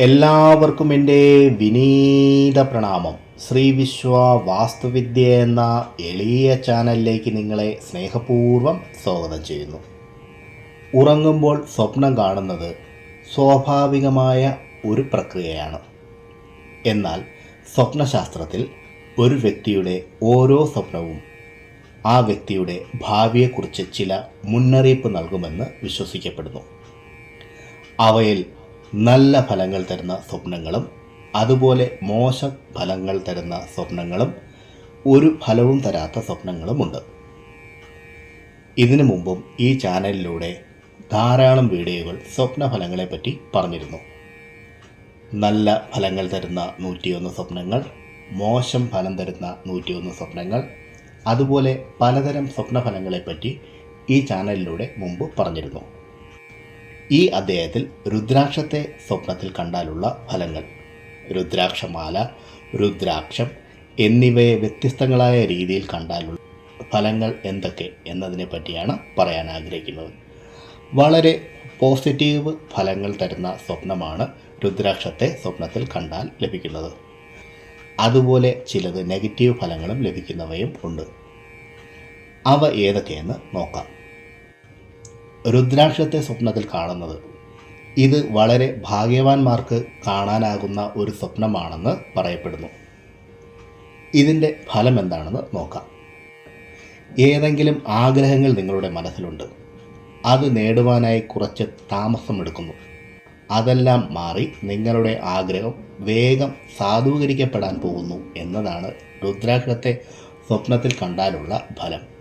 എല്ലാവർക്കും എന്റെ വിനീത പ്രണാമം. ശ്രീ വിശ്വ വാസ്തുവിദ്യ എന്ന എളിയ ചാനലിലേക്ക് നിങ്ങളെ സ്നേഹപൂർവം സ്വാഗതം ചെയ്യുന്നു. ഉറങ്ങുമ്പോൾ സ്വപ്നം കാണുന്നത് സ്വാഭാവികമായ ഒരു പ്രക്രിയയാണ്. എന്നാൽ സ്വപ്നശാസ്ത്രത്തിൽ ഒരു വ്യക്തിയുടെ ഓരോ സ്വപ്നവും ആ വ്യക്തിയുടെ ഭാവിയെക്കുറിച്ച് ചില മുന്നറിയിപ്പ് നൽകുമെന്ന് വിശ്വസിക്കപ്പെടുന്നു. അവയിൽ നല്ല ഫലങ്ങൾ തരുന്ന സ്വപ്നങ്ങളും അതുപോലെ മോശം ഫലങ്ങൾ തരുന്ന സ്വപ്നങ്ങളും ഒരു ഫലവും തരാത്ത സ്വപ്നങ്ങളുമുണ്ട്. ഇതിനു മുമ്പും ഈ ചാനലിലൂടെ ധാരാളം വീഡിയോകൾ സ്വപ്നഫലങ്ങളെപ്പറ്റി പറഞ്ഞിരുന്നു. നല്ല ഫലങ്ങൾ തരുന്ന നൂറ്റിയൊന്ന് സ്വപ്നങ്ങൾ മോശം ഫലം തരുന്ന നൂറ്റിയൊന്ന് സ്വപ്നങ്ങൾ അതുപോലെ പലതരം സ്വപ്നഫലങ്ങളെപ്പറ്റി ഈ ചാനലിലൂടെ മുമ്പ് പറഞ്ഞിരുന്നു. ഈ അദ്ദേഹത്തിൽ രുദ്രാക്ഷത്തെ സ്വപ്നത്തിൽ കണ്ടാലുള്ള ഫലങ്ങൾ. രുദ്രാക്ഷമാല രുദ്രാക്ഷം എന്നിവയെ വ്യത്യസ്തങ്ങളായ രീതിയിൽ കണ്ടാലുള്ള ഫലങ്ങൾ എന്തൊക്കെ എന്നതിനെ പറ്റിയാണ് പറയാൻ ആഗ്രഹിക്കുന്നത്. വളരെ പോസിറ്റീവ് ഫലങ്ങൾ തരുന്ന സ്വപ്നമാണ് രുദ്രാക്ഷത്തെ സ്വപ്നത്തിൽ കണ്ടാൽ ലഭിക്കുന്നത്. അതുപോലെ ചിലത് നെഗറ്റീവ് ഫലങ്ങളും ലഭിക്കുന്നവയും ഉണ്ട്. അവ ഏതൊക്കെയെന്ന് നോക്കാം. രുദ്രാക്ഷത്തെ സ്വപ്നത്തിൽ കാണുന്നത്. ഇത് വളരെ ഭാഗ്യവാന്മാർക്ക് കാണാനാകുന്ന ഒരു സ്വപ്നമാണെന്ന് പറയപ്പെടുന്നു. ഇതിന്റെ ഫലം എന്താണെന്ന് നോക്കാം. ഏതെങ്കിലും ആഗ്രഹങ്ങൾ നിങ്ങളുടെ മനസ്സിലുണ്ട്. അത് നേടുവാനായി കുറച്ച് താമസമെടുക്കുന്നു അതെല്ലാം മാറി നിങ്ങളുടെ ആഗ്രഹം വേഗം സാധൂകരിക്കപ്പെടാൻ പോകുന്നു എന്നതാണ് രുദ്രാക്ഷത്തെ സ്വപ്നത്തിൽ കണ്ടാലുള്ള ഫലം.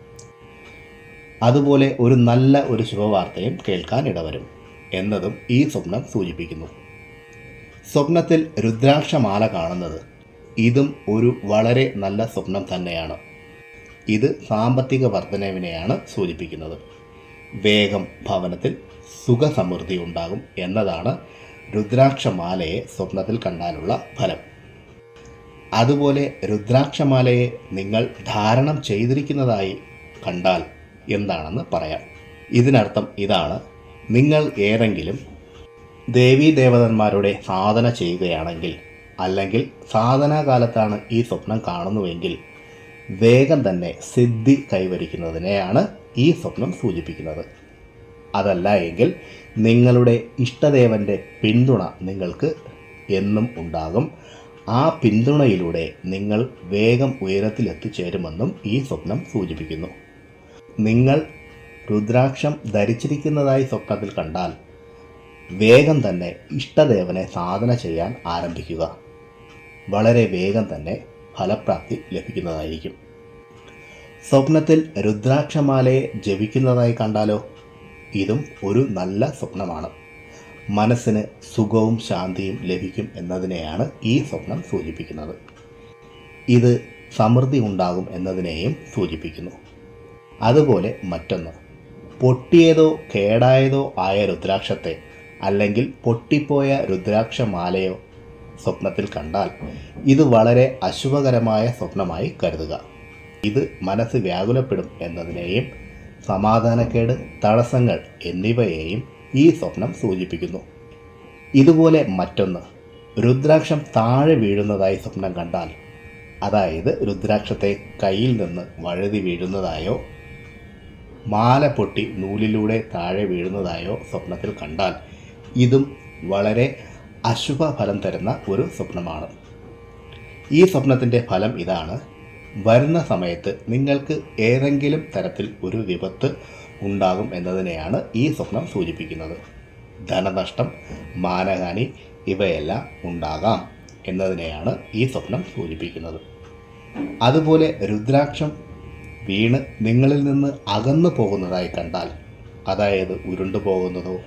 അതുപോലെ ഒരു നല്ല ഒരു ശുഭവാർത്തയും കേൾക്കാൻ ഇടവരും എന്നതും ഈ സ്വപ്നം സൂചിപ്പിക്കുന്നു. സ്വപ്നത്തിൽ രുദ്രാക്ഷമാല കാണുന്നത് ഇതും ഒരു വളരെ നല്ല സ്വപ്നം തന്നെയാണ്. ഇത് സാമ്പത്തിക വർധനവിനെയാണ് സൂചിപ്പിക്കുന്നത്. വേഗം ഭവനത്തിൽ സുഖസമൃദ്ധി ഉണ്ടാകും എന്നതാണ് രുദ്രാക്ഷമാലയെ സ്വപ്നത്തിൽ കണ്ടാലുള്ള ഫലം. അതുപോലെ രുദ്രാക്ഷമാലയെ നിങ്ങൾ ധാരണം ചെയ്തിരിക്കുന്നതായി കണ്ടാൽ എന്താണെന്ന് പറയാം. ഇതിനർത്ഥം ഇതാണ്. നിങ്ങൾ ഏതെങ്കിലും ദേവീദേവതന്മാരുടെ സാധന ചെയ്യുകയാണെങ്കിൽ അല്ലെങ്കിൽ സാധനാകാലത്താണ് ഈ സ്വപ്നം കാണുന്നുവെങ്കിൽ വേഗം തന്നെ സിദ്ധി കൈവരിക്കുന്നതിനെയാണ് ഈ സ്വപ്നം സൂചിപ്പിക്കുന്നത്. അതല്ല എങ്കിൽ നിങ്ങളുടെ ഇഷ്ടദേവന്റെ പിന്തുണ നിങ്ങൾക്ക് എന്നും ഉണ്ടാകും. ആ പിന്തുണയിലൂടെ നിങ്ങൾ വേഗം ഉയരത്തിലെത്തിച്ചേരുമെന്നും ഈ സ്വപ്നം സൂചിപ്പിക്കുന്നു. നിങ്ങൾ രുദ്രാക്ഷം ധരിച്ചിരിക്കുന്നതായി സ്വപ്നത്തിൽ കണ്ടാൽ വേഗം തന്നെ ഇഷ്ടദേവനെ സാധന ചെയ്യാൻ ആരംഭിക്കുക. വളരെ വേഗം തന്നെ ഫലപ്രാപ്തി ലഭിക്കുന്നതായിരിക്കും. സ്വപ്നത്തിൽ രുദ്രാക്ഷമാലയെ ജപിക്കുന്നതായി കണ്ടാലോ? ഇതും ഒരു നല്ല സ്വപ്നമാണ്. മനസ്സിന് സുഖവും ശാന്തിയും ലഭിക്കും എന്നതിനെയാണ് ഈ സ്വപ്നം സൂചിപ്പിക്കുന്നത്. ഇത് സമൃദ്ധി ഉണ്ടാകും എന്നതിനെയും സൂചിപ്പിക്കുന്നു. അതുപോലെ മറ്റൊന്ന്. പൊട്ടിയതോ കേടായതോ ആയ രുദ്രാക്ഷത്തെ അല്ലെങ്കിൽ പൊട്ടിപ്പോയ രുദ്രാക്ഷമാലയോ സ്വപ്നത്തിൽ കണ്ടാൽ ഇത് വളരെ അശുഭകരമായ സ്വപ്നമായി കരുതുക. ഇത് മനസ്സ് വ്യാകുലപ്പെടും എന്നതിനെയും സമാധാനക്കേട് തടസ്സങ്ങൾ എന്നിവയെയും ഈ സ്വപ്നം സൂചിപ്പിക്കുന്നു. ഇതുപോലെ മറ്റൊന്ന്. രുദ്രാക്ഷം താഴെ വീഴുന്നതായി സ്വപ്നം കണ്ടാൽ അതായത് രുദ്രാക്ഷത്തെ കയ്യിൽ നിന്ന് വഴുതി വീഴുന്നതായോ മാല പൊട്ടി നൂലിലൂടെ താഴെ വീഴുന്നതായോ സ്വപ്നത്തിൽ കണ്ടാൽ ഇതും വളരെ അശുഭ ഫലം തരുന്ന ഒരു സ്വപ്നമാണ്. ഈ സ്വപ്നത്തിന്റെ ഫലം ഇതാണ്. വരുന്ന സമയത്ത് നിങ്ങൾക്ക് ഏതെങ്കിലും തരത്തിൽ ഒരു വിപത്ത് ഉണ്ടാകും എന്നതിനെയാണ് ഈ സ്വപ്നം സൂചിപ്പിക്കുന്നത്. ധനനഷ്ടം മാനഹാനി ഇവയെല്ലാം ഉണ്ടാകാം എന്നതിനെയാണ് ഈ സ്വപ്നം സൂചിപ്പിക്കുന്നത്. അതുപോലെ രുദ്രാക്ഷം വീണ് നിങ്ങളിൽ നിന്ന് അകന്നു പോകുന്നതായി കണ്ടാൽ അതായത് ഉരുണ്ടു പോകുന്നതോ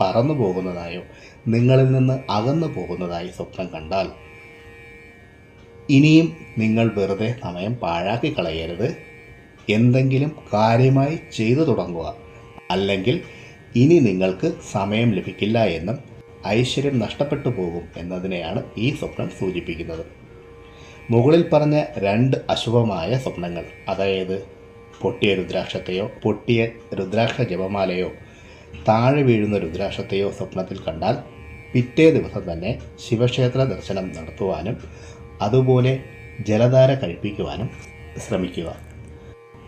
പറന്നു പോകുന്നതായോ നിങ്ങളിൽ നിന്ന് അകന്നു പോകുന്നതായി സ്വപ്നം കണ്ടാൽ ഇനിയും നിങ്ങൾ വെറുതെ സമയം പാഴാക്കി കളയരുത്. എന്തെങ്കിലും കാര്യമായി ചെയ്തു തുടങ്ങുക. അല്ലെങ്കിൽ ഇനി നിങ്ങൾക്ക് സമയം ലഭിക്കില്ല എന്നും ഐശ്വര്യം നഷ്ടപ്പെട്ടു പോകും എന്നതിനെയാണ് ഈ സ്വപ്നം സൂചിപ്പിക്കുന്നത്. മുകളിൽ പറഞ്ഞ രണ്ട് അശുഭമായ സ്വപ്നങ്ങൾ അതായത് പൊട്ടിയ രുദ്രാക്ഷത്തെയോ പൊട്ടിയ രുദ്രാക്ഷ ജപമാലയോ താഴെ വീഴുന്ന രുദ്രാക്ഷത്തെയോ സ്വപ്നത്തിൽ കണ്ടാൽ പിറ്റേ ദിവസം തന്നെ ശിവക്ഷേത്ര ദർശനം നടത്തുവാനും അതുപോലെ ജലധാര കഴിപ്പിക്കുവാനും ശ്രമിക്കുക.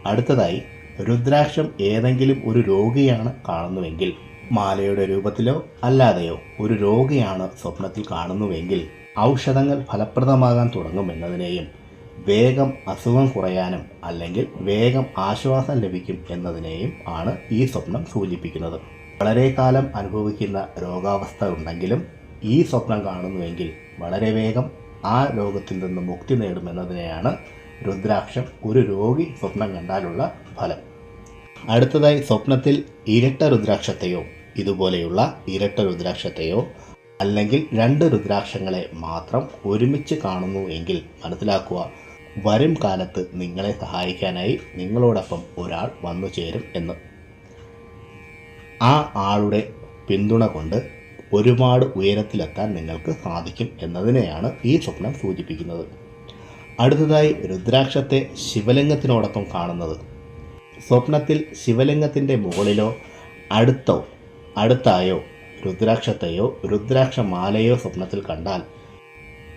അടുത്തതായി രുദ്രാക്ഷം ഏതെങ്കിലും ഒരു രോഗിയാണ് കാണുന്നുവെങ്കിൽ മാലയുടെ രൂപത്തിലോ അല്ലാതെയോ ഒരു രോഗിയാണ് സ്വപ്നത്തിൽ കാണുന്നുവെങ്കിൽ ഔഷധങ്ങൾ ഫലപ്രദമാകാൻ തുടങ്ങുമെന്നതിനെയും വേഗം അസുഖം കുറയാനും അല്ലെങ്കിൽ വേഗം ആശ്വാസം ലഭിക്കും എന്നതിനെയും ആണ് ഈ സ്വപ്നം സൂചിപ്പിക്കുന്നത്. വളരെ കാലം അനുഭവിക്കുന്ന രോഗാവസ്ഥ ഉണ്ടെങ്കിലും ഈ സ്വപ്നം കാണുന്നുവെങ്കിൽ വളരെ വേഗം ആ രോഗത്തിൽ നിന്ന് മുക്തി നേടുമെന്നതിനെയാണ് രുദ്രാക്ഷം ഒരു രോഗി സ്വപ്നം കണ്ടാലുള്ള ഫലം. അടുത്തതായി സ്വപ്നത്തിൽ ഇരട്ട രുദ്രാക്ഷത്തെയോ ഇതുപോലെയുള്ള ഇരട്ട രുദ്രാക്ഷത്തെയോ അല്ലെങ്കിൽ രണ്ട് രുദ്രാക്ഷങ്ങളെ മാത്രം ഒരുമിച്ച് കാണുന്നു എങ്കിൽ മനസ്സിലാക്കുക വരും കാലത്ത് നിങ്ങളെ സഹായിക്കാനായി നിങ്ങളോടൊപ്പം ഒരാൾ വന്നു ചേരും എന്ന്. ആ ആളുടെ പിന്തുണ കൊണ്ട് ഒരുപാട് ഉയരത്തിലെത്താൻ നിങ്ങൾക്ക് സാധിക്കും എന്നതിനെയാണ് ഈ സ്വപ്നം സൂചിപ്പിക്കുന്നത്. അടുത്തതായി രുദ്രാക്ഷത്തെ ശിവലിംഗത്തിനോടൊപ്പം കാണുന്നത്. സ്വപ്നത്തിൽ ശിവലിംഗത്തിന്റെ മുകളിലോ അടുത്തോ അടുത്തായോ രുദ്രാക്ഷത്തെയോ രുദ്രാക്ഷമാലയോ സ്വപ്നത്തിൽ കണ്ടാൽ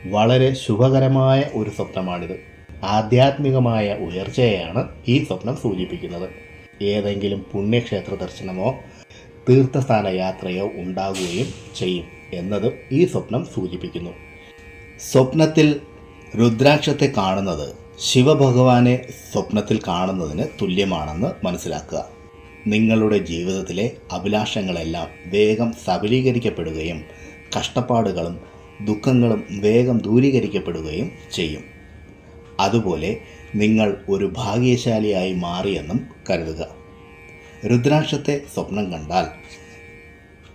വളരെ ശുഭകരമായ ഒരു സ്വപ്നമാണിത്. ആധ്യാത്മികമായ ഉയർച്ചയെയാണ് ഈ സ്വപ്നം സൂചിപ്പിക്കുന്നത്. ഏതെങ്കിലും പുണ്യക്ഷേത്ര ദർശനമോ തീർത്ഥസ്ഥാന യാത്രയോ ഉണ്ടാകുകയും ചെയ്യും എന്നത് ഈ സ്വപ്നം സൂചിപ്പിക്കുന്നു. സ്വപ്നത്തിൽ രുദ്രാക്ഷത്തെ കാണുന്നത് ശിവഭഗവാനെ സ്വപ്നത്തിൽ കാണുന്നതിന് തുല്യമാണെന്ന് മനസ്സിലാക്കുക. നിങ്ങളുടെ ജീവിതത്തിലെ അഭിലാഷങ്ങളെല്ലാം വേഗം സബലീകരിക്കപ്പെടുകയും കഷ്ടപ്പാടുകളും ദുഃഖങ്ങളും വേഗം ദൂരീകരിക്കപ്പെടുകയും ചെയ്യും. അതുപോലെ നിങ്ങൾ ഒരു ഭാഗ്യശാലിയായി മാറിയെന്നും കരുതുക. രുദ്രാക്ഷത്തെ സ്വപ്നം കണ്ടാൽ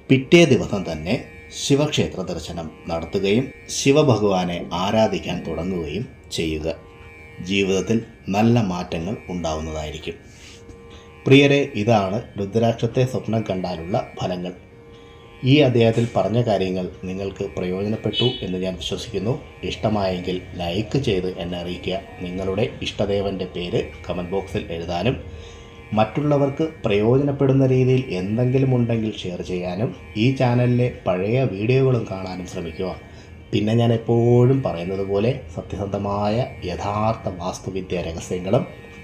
പിറ്റേ ദിവസം തന്നെ ശിവക്ഷേത്ര ദർശനം നടത്തുകയും ശിവഭഗവാനെ ആരാധിക്കാൻ തുടങ്ങുകയും ചെയ്യുക. ജീവിതത്തിൽ നല്ല മാറ്റങ്ങൾ ഉണ്ടാവുന്നതായിരിക്കും. പ്രിയരെ ഇതാണ് രുദ്രാക്ഷത്തെ സ്വപ്നം കണ്ടാലുള്ള ഫലങ്ങൾ. ഈ അദ്ദേഹത്തിൽ പറഞ്ഞ കാര്യങ്ങൾ നിങ്ങൾക്ക് പ്രയോജനപ്പെട്ടു എന്ന് ഞാൻ വിശ്വസിക്കുന്നു. ഇഷ്ടമായെങ്കിൽ ലൈക്ക് ചെയ്ത് എന്നെ അറിയിക്കുക. നിങ്ങളുടെ ഇഷ്ടദേവന്റെ പേര് കമന്റ് ബോക്സിൽ എഴുതാനും മറ്റുള്ളവർക്ക് പ്രയോജനപ്പെടുന്ന രീതിയിൽ എന്തെങ്കിലും ഉണ്ടെങ്കിൽ ഷെയർ ചെയ്യാനും ഈ ചാനലിലെ പഴയ വീഡിയോകളും കാണാനും ശ്രമിക്കുക. പിന്നെ ഞാൻ എപ്പോഴും പറയുന്നത് പോലെ സത്യസന്ധമായ യഥാർത്ഥ വാസ്തുവിദ്യ രഹസ്യങ്ങളും